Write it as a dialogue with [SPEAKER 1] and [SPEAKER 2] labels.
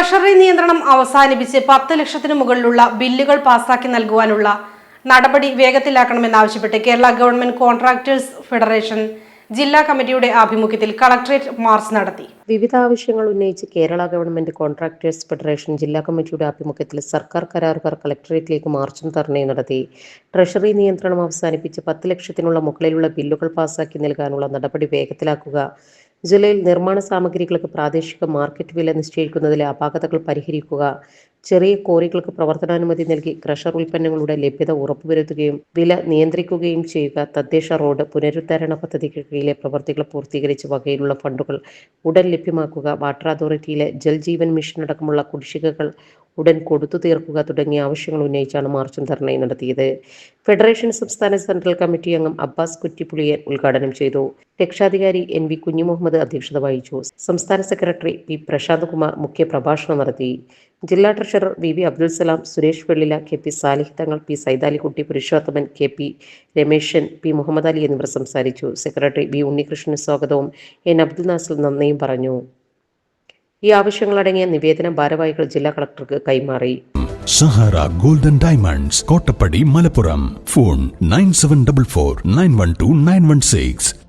[SPEAKER 1] Treasury നിയന്ത്രണം അവസാനിപ്പിച്ച് പത്ത് ലക്ഷത്തിന് മുകളിലുള്ള ബില്ലുകൾ പാസാക്കി നൽകുവാനുള്ള നടപടി വേഗത്തിലാക്കണമെന്നാവശ്യപ്പെട്ട് കേരള ഗവൺമെന്റ് കോൺട്രാക്ടേഴ്സ് ഫെഡറേഷൻ ജില്ലാ കമ്മിറ്റിയുടെ ആഭിമുഖ്യത്തിൽ കളക്ടറേറ്റ് മാർച്ച് നടത്തി.
[SPEAKER 2] വിവിധ ആവശ്യങ്ങൾ ഉന്നയിച്ച് കേരള ഗവൺമെന്റ് കോൺട്രാക്ടേഴ്സ് ഫെഡറേഷൻ ജില്ലാ കമ്മിറ്റിയുടെ ആഭിമുഖ്യത്തിൽ സർക്കാർ കരാറുകാർ കളക്ടറേറ്റിലേക്ക് മാർച്ചും ധർണയും നടത്തി. ട്രഷറി നിയന്ത്രണം അവസാനിപ്പിച്ച് പത്ത് ലക്ഷത്തിനുള്ള മുകളിലുള്ള ബില്ലുകൾ പാസാക്കി നൽകാനുള്ള നടപടി വേഗത്തിലാക്കുക. ജില്ലയിൽ നിർമ്മാണ സാമഗ്രികൾക്ക് പ്രാദേശിക മാർക്കറ്റ് വില നിശ്ചയിക്കുന്നതിലെ അപാകതകൾ പരിഹരിക്കുക ചെറിയ കോറികൾക്ക് പ്രവർത്തനാനുമതി നൽകി ക്രഷർ ഉൽപ്പന്നങ്ങളുടെ ലഭ്യത ഉറപ്പുവരുത്തുകയും വില നിയന്ത്രിക്കുകയും ചെയ്യുക തദ്ദേശ റോഡ് പുനരുദ്ധാരണ പദ്ധതിക്ക് കീഴിലെ പ്രവർത്തികൾ പൂർത്തീകരിച്ച വകയിലുള്ള ഫണ്ടുകൾ ഉടൻ ലഭ്യമാക്കുക വാട്ടർ അതോറിറ്റിയിലെ ജൽ ജീവൻ മിഷൻ അടക്കമുള്ള കുടിശ്ശികകൾ ഉടൻ കൊടുത്തു തീർക്കുക തുടങ്ങിയ ആവശ്യങ്ങൾ ഉന്നയിച്ചാണ് മാർച്ചും ധർണയും നടത്തിയത്. ഫെഡറേഷൻ സംസ്ഥാന സെൻട്രൽ കമ്മിറ്റി അംഗം അബ്ബാസ് കുറ്റിപ്പുളിയൻ ഉദ്ഘാടനം ചെയ്തു. രക്ഷാധികാരി എൻ വി കുഞ്ഞുമുഹമ്മദ് അധ്യക്ഷത വഹിച്ചു. സംസ്ഥാന സെക്രട്ടറി പി പ്രശാന്ത് കുമാർ മുഖ്യ പ്രഭാഷണം നടത്തി. ജില്ലാ treasurer V V Abdul Salam Suresh Vellila K P Salih Thangal P Saithalikutty Purushothaman K P Rameshan P Muhammad Ali എന്നിവർ സംസാരിച്ചു. സെക്രട്ടറി ബി ഉണ്ണികൃഷ്ണൻ സ്വാഗതവും എൻ അബ്ദുൽ നാസർ നന്ദിയും പറഞ്ഞു. ഈ ആവശ്യങ്ങളടങ്ങിയ നിവേദനം ഭാരവാഹികൾ ജില്ലാ കളക്ടർക്ക് കൈമാറി.
[SPEAKER 3] Sahara Golden Diamonds Kottappadi Malappuram. Phone nine seven double four nine one two nine one six.